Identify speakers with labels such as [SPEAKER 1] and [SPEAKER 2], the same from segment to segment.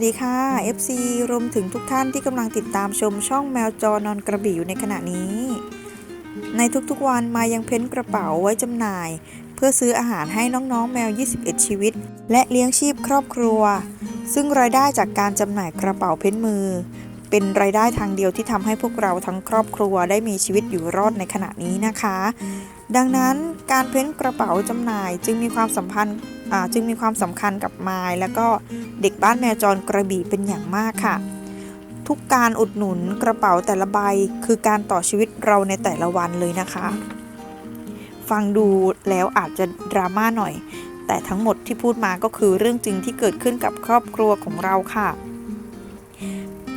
[SPEAKER 1] วัสดีค่ะ FC รวมถึงทุกท่านที่กำลังติดตามชมช่องแมวจอนอนกระบี่อยู่ในขณะนี้ ในทุกๆวันมายังเพ้นกระเป๋าไว้จำหน่าย เพื่อซื้ออาหารให้น้องๆ แมว 21 ชีวิต และเลี้ยงชีพครอบครัว ซึ่งรายได้จากการจำหน่ายกระเป๋าเพ้นมือ เป็นรายได้ทางเดียวที่ทำให้พวกเราทั้งครอบครัวได้มีชีวิตอยู่รอดในขณะนี้นะคะ ดังนั้นการเพ้นกระเป๋าจำหน่ายจึงมีความสัมพันธ์จึงมีความสำคัญกับไมล์และก็เด็กบ้านแมวจรกระบี่เป็นอย่างมากค่ะ ทุกการอุดหนุนกระเป๋าแต่ละใบคือการต่อชีวิตเราในแต่ละวันเลยนะคะ ฟังดูแล้วอาจจะดราม่าหน่อย แต่ทั้งหมดที่พูดมาก็คือเรื่องจริงที่เกิดขึ้นกับครอบครัวของเราค่ะ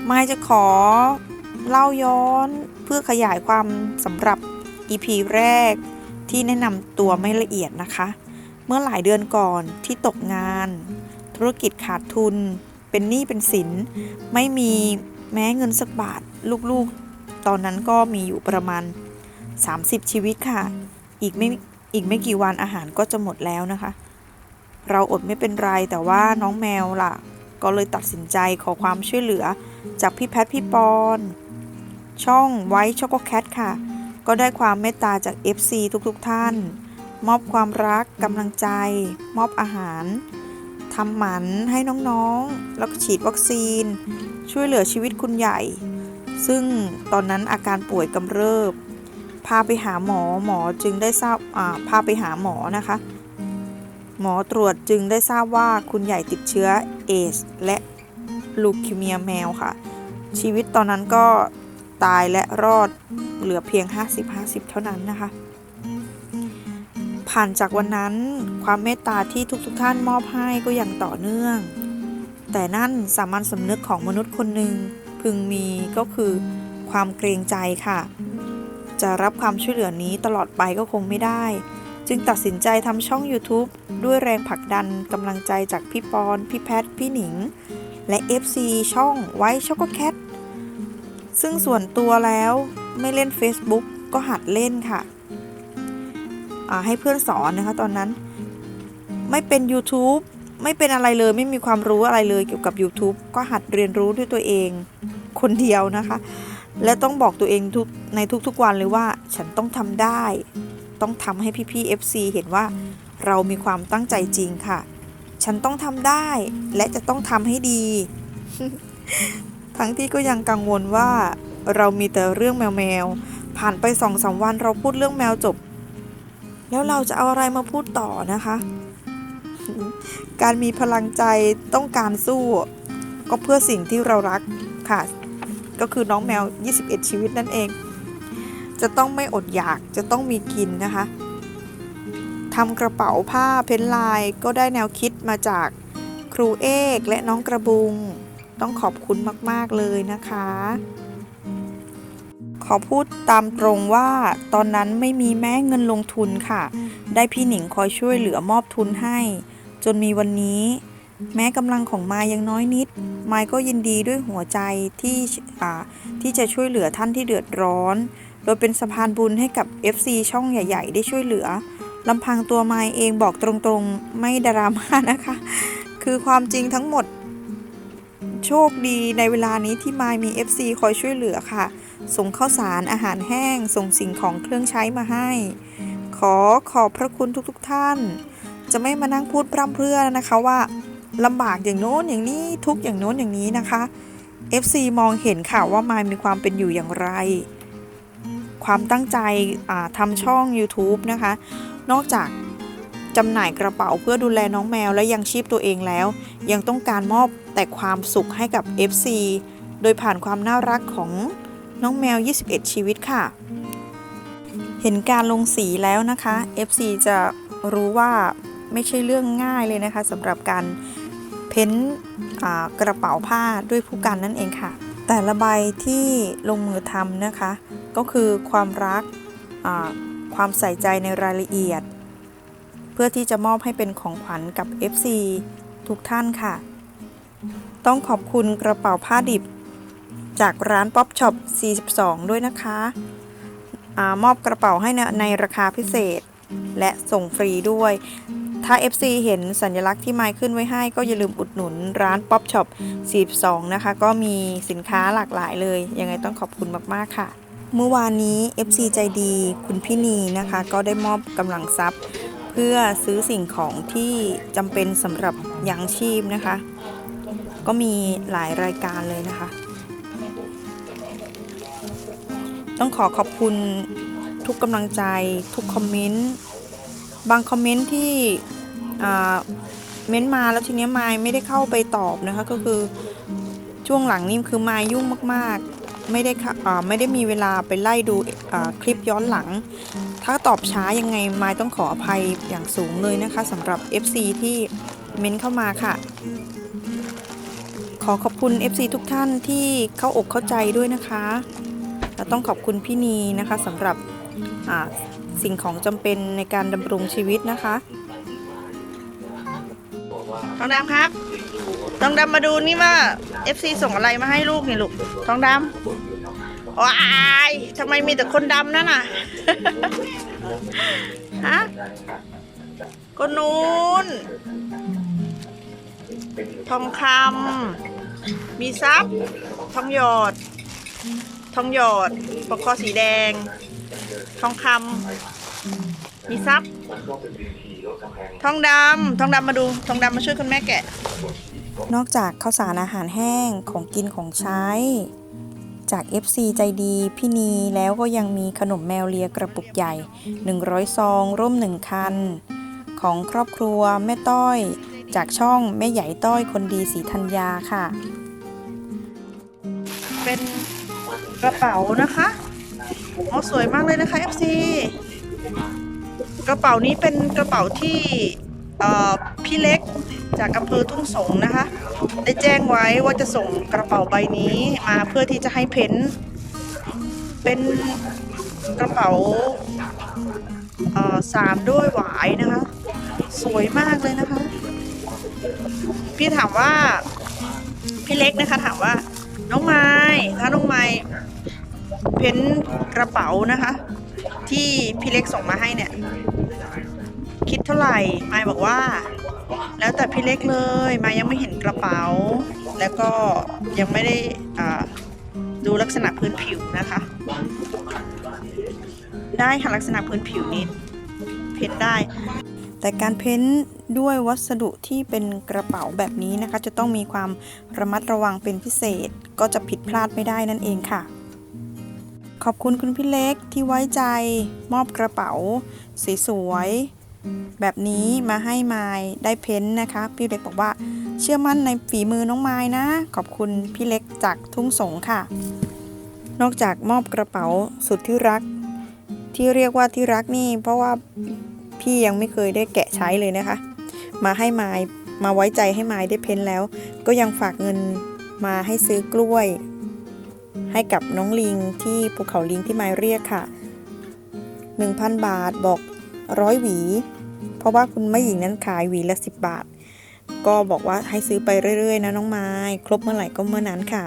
[SPEAKER 1] ไมายจะขอเล่าย้อนเพื่อขยายความสำหรับ EP แรก ที่แนะนำตัวไม่ละเอียดนะคะ เมื่อหลายเดือนก่อนที่ตกงาน ธุรกิจขาดทุน เป็นหนี้เป็นสิน ไม่มีแม้เงินสักบาทลูกๆ ตอนนั้นก็มีอยู่ประมาณ 30 ชีวิตค่ะ อีกไม่อีกไม่กี่วันอาหารก็จะหมดแล้วนะคะ เราอดไม่เป็นไรแต่ว่าน้องแมวล่ะ ก็เลยตัดสินใจขอความช่วยเหลือจากพี่แพทพี่ปอน ช่องไว้ช็อกโกแคทค่ะ ก็ได้ความเมตตาจาก FC ทุกๆทท่าน มอบความรักกำลังใจ มอบอาหารทำหมันให้น้องๆ แล้วก็ฉีดวัคซีน ช่วยเหลือชีวิตคุณใหญ่ ซึ่งตอนนั้นอาการป่วยกำเริบ พาไปหาหมอหมอจึงได้ทราบอ่าพาไปหาหมอนะคะ หมอตรวจจึงได้ทราบว่าคุณใหญ่ติดเชื้อเอสและลูคิเมียแมวค่ะ ชีวิตตอนนั้นก็ ตายและรอดเหลือเพียง 50-50 เท่านั้นนะคะ ผ่านจากวันนั้นความเมตตาที่ทุกๆทท่านมอบให้ก็อย่างต่อเนื่อง แต่นั่นสามัญสำนึกของมนุษย์คนหนึ่งพึงมีก็คือความเกรงใจค่ะ จะรับความช่วยเหลือนี้ตลอดไปก็คงไม่ได้ จึงตัดสินใจทำช่อง YouTube ด้วยแรงผลักดันกำลังใจจากพี่ปอน พี่แพท พี่หนิง และ FC ช่องไว้ช็อกโกแคท ซึ่งส่วนตัวแล้วไม่เล่น Facebook ก็หัดเล่นค่ะ ให้เพื่อนสอนนะคะตอนนั้น ไม่เป็น YouTube ไม่เป็นอะไรเลยไม่มีความรู้อะไรเลยเกี่ยวกับ YouTube ก็หัดเรียนรู้ด้วยตัวเองคนเดียวนะคะ และต้องบอกตัวเองทุกในทุกๆวันเลยว่า ฉันต้องทำได้ ต้องทำให้พี่ๆ FC เห็นว่าเรามีความตั้งใจจริงค่ะ ฉันต้องทำได้และจะต้องทำให้ดี ทั้งที่ก็ยังกังวลว่า เรามีแต่เรื่องแมวๆผ่านไปสองสามวันเราพูดเรื่องแมวจบ แล้วเราจะเอาอะไรมาพูดต่อนะคะ การมีพลังใจต้องการสู้ ก็เพื่อสิ่งที่เรารักค่ะ ก็คือน้องแมว 21 ชีวิตนั่นเอง จะต้องไม่อดอยากจะต้องมีกินนะคะทำกระเป๋าผ้าเพ้นลายก็ได้แนวคิดมาจากครูเอกและน้องกระบุง ต้องขอบคุณมาก ๆ เลยนะคะ ขอพูดตามตรงว่าตอนนั้นไม่มีแม้เงินลงทุนค่ะ ได้พี่หนิงคอยช่วยเหลือมอบทุนให้ จนมีวันนี้ แม้กำลังของมายยังน้อยนิด มายก็ยินดีด้วยหัวใจที่ที่จะช่วยเหลือท่านที่เดือดร้อน โดยเป็นสะพานบุญให้กับ FC ช่องใหญ่ ๆ ได้ช่วยเหลือลำพังตัวมายเองบอกตรงๆ ไม่ดราม่านะคะ คือความจริงทั้งหมด โชคดีในเวลานี้ที่มายมี FC คอยช่วยเหลือค่ะ ส่งข้าวสารอาหารแห้ง ส่งสิ่งของเครื่องใช้มาให้ ขอขอบพระคุณทุกๆทท่าน จะไม่มานั่งพูดพร่ำเพรื่อนะคะว่าลำบากอย่างโน้นอย่างนี้ทุกอย่างโน้นอย่างนี้นะคะ FC มองเห็นค่ะว่ามายมีความเป็นอยู่อย่างไร ความตั้งใจทำช่อง YouTube นะคะ นอกจาก จำหน่ายกระเป๋าเพื่อดูแลน้องแมวและยังชีพตัวเองแล้ว ยังต้องการมอบแต่ความสุขให้กับ FC โดยผ่านความน่ารักของน้องแมว 21 ชีวิตค่ะ เห็นการลงสีแล้วนะคะ FC จะรู้ว่าไม่ใช่เรื่องง่ายเลยนะคะสำหรับการเพ้นกระเป๋าผ้าด้วยผู้กันนั่นเองค่ะ แต่ละใบที่ลงมือทำนะคะ ก็คือความรักความใส่ใจในรายละเอียด เพื่อที่จะมอบให้เป็นของขวัญกับ FC ทุกท่านค่ะ ต้องขอบคุณกระเป๋าผ้าดิบ จากร้านป๊อปช็อป 42 ด้วยนะคะอมอบกระเป๋าให้ในในราคาพิเศษ และส่งฟรีด้วย ถ้า FC เห็นสัญลักษณ์ที่ไมค์ขึ้นไว้ให้ ก็อย่าลืมอุดหนุนร้าน Pop Shop 42 นะคะ ก็มีสินค้าหลากหลายเลย ยังไงต้องขอบคุณมากๆค่ะ เมื่อวานนี้ FC ใจดี คุณพี่นีนะคะ ก็ได้มอบกำลังทรัพย์ เพื่อซื้อสิ่งของที่จำเป็นสำหรับยังชีพนะคะ ก็มีหลายรายการเลยนะคะ ต้องขอขอบคุณทุกกำลังใจทุกคอมเมนต์บางคอมเมนต์ที่อ่าเม้นต์มาแล้วทีนี้ยมายไม่ได้เข้าไปตอบนะคะ ก็คือช่วงหลังนี่คือไมยยุ่งมาก ๆ ไม่ได้ค่ะอ่าไม่ได้มีเวลาไปไล่ดูอ่าคลิปย้อนหลัง ถ้าตอบช้ายังไงไมายต้องขออภัยอย่างสูงเลยนะคะสำหรับ FC ที่เม้นเข้ามาค่ะ ขอขอบคุณ FC ทุกท่านที่เข้าอกเข้าใจด้วยนะคะและต้องขอบคุณพี่นีนะคะสำหรับสิ่งของจำเป็นในการดำรงชีวิตนะคะ
[SPEAKER 2] ทองดำครับทองดำมาดูนี่ว่า FC ส่งอะไรมาให้ลูกนี่ลูกทองดำ ว้ายทำไมมีแต่คนดำนั่นน่ะ ฮะคนนู้น ทองคำ มีซับ ทองหยอด ทองหยอดปกคอสีแดง ทองคำ มีซับ ทองดำ ทองดำมาดู ทองดำมาช่วยคุณแม่แกะ
[SPEAKER 1] นอกจากข้าวสารอาหารแห้งของกินของใช้ จาก FC ใจดีพี่นีแล้วก็ยังมีขนมแมวเลียกระปุกใหญ่ 100 ซอง ร่วม1 คัน ของครอบครัวแม่ต้อย จากช่องแม่ใหญ่ต้อยคนดีสีธัญญาค่ะ
[SPEAKER 2] เป็นกระเป๋านะคะโอ้สวยมากเลยนะคะ FC กระเป๋านี้เป็นกระเป๋าที่ พี่เล็กจากอำเภอทุ่งสงนะคะ ได้แจ้งไว้ว่าจะส่งกระเป๋าใบนี้มาเพื่อที่จะให้เพ้นท์เป็นกระเป๋าสามด้วยหวายนะคะ สวยมากเลยนะคะ พี่ถามว่าพี่เล็กนะคะถามว่าน้องไม้ถ้าน้องไม้เพ้นกระเป๋านะคะ ที่พี่เล็กส่งมาให้เนี่ย คิดเท่าไหร่ไม้บอกว่า แล้วแต่พี่เล็กเลยไม้ยังไม่เห็นกระเป๋า แล้วก็ยังไม่ได้อ่าดูลักษณะพื้นผิวนะคะ ได้ค่ะลักษณะพื้นผิวนี้เพ้นได้
[SPEAKER 1] แต่การเพ้นด้วยวัสดุที่เป็นกระเป๋าแบบนี้นะคะ จะต้องมีความระมัดระวังเป็นพิเศษ ก็จะผิดพลาดไม่ได้นั่นเองค่ะ ขอบคุณคุณพี่เล็กที่ไว้ใจมอบกระเป๋าสีสวยๆ แบบนี้มาให้ไมายได้เพ้นท์นะคะ พี่เล็กบอกว่าเชื่อมั่นในฝีมือน้องไม้นะ ขอบคุณพี่เล็กจากทุ่งสงค่ะ นอกจากมอบกระเป๋าสุดที่รัก ที่เรียกว่าที่รักนี่ เพราะว่าพี่ยังไม่เคยได้แกะใช้เลยนะคะ มาให้ไม้มาไว้ใจให้ไม้ได้เพ้นแล้ว ก็ยังฝากเงินมาให้ซื้อกล้วย ให้กับน้องลิงที่ภูเขาลิงที่ไม้เรียกค่ะ 1,000 บาทบอก ร้อยหวี เพราะว่าคุณแม่หญิงนั้นขายหวีละ10บาท ก็บอกว่าให้ซื้อไปเรื่อยๆ นะน้องไม้ ครบเมื่อไหร่ก็เมื่อนั้นค่ะ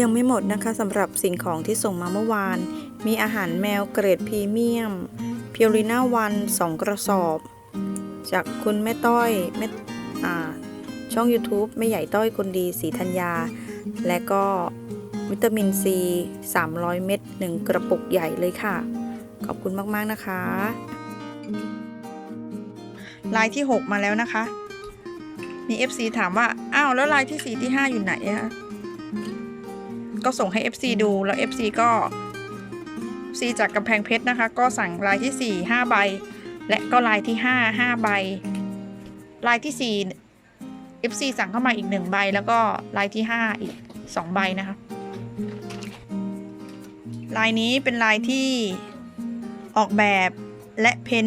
[SPEAKER 1] ยังไม่หมดนะคะสำหรับสิ่งของที่ส่งมาเมื่อวาน มีอาหารแมวเกรดพรีเมียมเพียวรีน่าวันสองกระสอบ จากคุณแม่ต้อยแม่ช่อง YouTube แม่ใหญ่ต้อยคนดีสีธัญญา และก็วิตามินซี 300 เม็ด1กระปุกใหญ่เลยค่ะ ขอบคุณมากๆนะคะ
[SPEAKER 2] ลายที่ 6 มาแล้วนะคะ มี FC ถามว่า อ้าว แล้วลายที่ 4 ที่ 5 อยู่ไหนอะก็ส่งให้ FC ดูแล้ว FC ก็ FC จากกำแพงเพชรนะคะ ก็สั่งลายที่ 4 5 ใบ และก็ลายที่ 5 5 ใบ ลายที่ 4 FC สั่งเข้ามาอีก 1 ใบ แล้วก็ลายที่ 5 อีก 2 ใบนะคะ ลายนี้เป็นลายที่ ออกแบบและเพ้น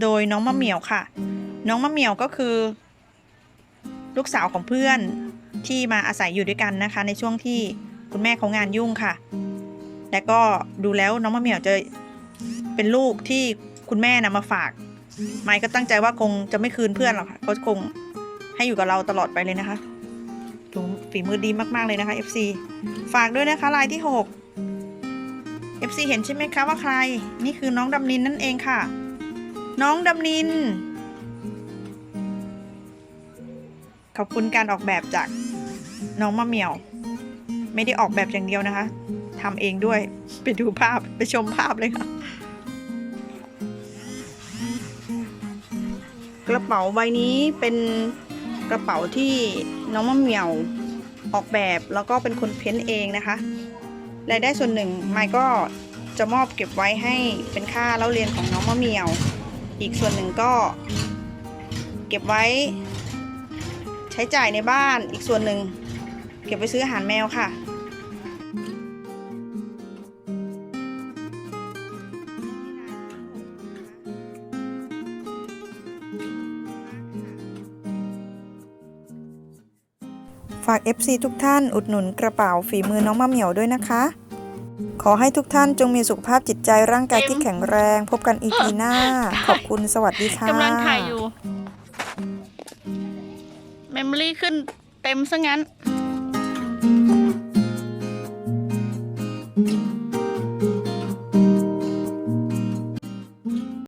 [SPEAKER 2] โดยน้องมะเหมี่ยวค่ะ น้องมะเหมี่ยวก็คือ ลูกสาวของเพื่อนที่มาอาศัยอยู่ด้วยกันนะคะ ในช่วงที่คุณแม่เขางานยุ่งค่ะ และก็ดูแล้วน้องมะเหมี่ยวจะเป็นลูกที่คุณแม่นำมาฝากไมค์ก็ตั้งใจว่าคงจะไม่คืนเพื่อนหรอกค่ะก็คงให้อยู่กับเราตลอดไปเลยนะคะดูฝีมือดีมากๆเลยนะคะ FC ฝากด้วยนะคะลายที่ 6 FC เห็นใช่ไหมคะว่าใคร นี่คือน้องดำนินนั่นเองค่ะ
[SPEAKER 1] น้องดำนิน ขอบคุณการออกแบบจากน้องมะเหมียว ไม่ได้ออกแบบอย่างเดียวนะคะทำเองด้วย ไปดูภาพไปชมภาพเลยค่ะ กระเป๋าใบนี้เป็นกระเป๋าที่น้องมะเหมียวออกแบบแล้วก็เป็นคนเพ้นท์เองนะคะ รายได้ส่วนหนึ่งไมค์ก็จะมอบเก็บไว้ให้เป็นค่าเล่าเรียนของน้องมะเมียว อีกส่วนหนึ่งก็ เก็บไว้ ใช้จ่ายในบ้าน อีกส่วนหนึ่งเก็บไปซื้ออาหารแมวค่ะ
[SPEAKER 3] ฝาก FC ทุกท่านอุดหนุนกระเป๋าฝีมือน้องมะเหมียวด้วยนะคะ ขอให้ทุกท่านจงมีสุขภาพจิตใจร่างกายที่แข็งแรง พบกันอีพีหน้า ขอบคุณสวัสดีค่ะ
[SPEAKER 4] กำลังถ่ายอยู่ เมมโมรี่ขึ้นเต็มซะงั้น
[SPEAKER 1] อ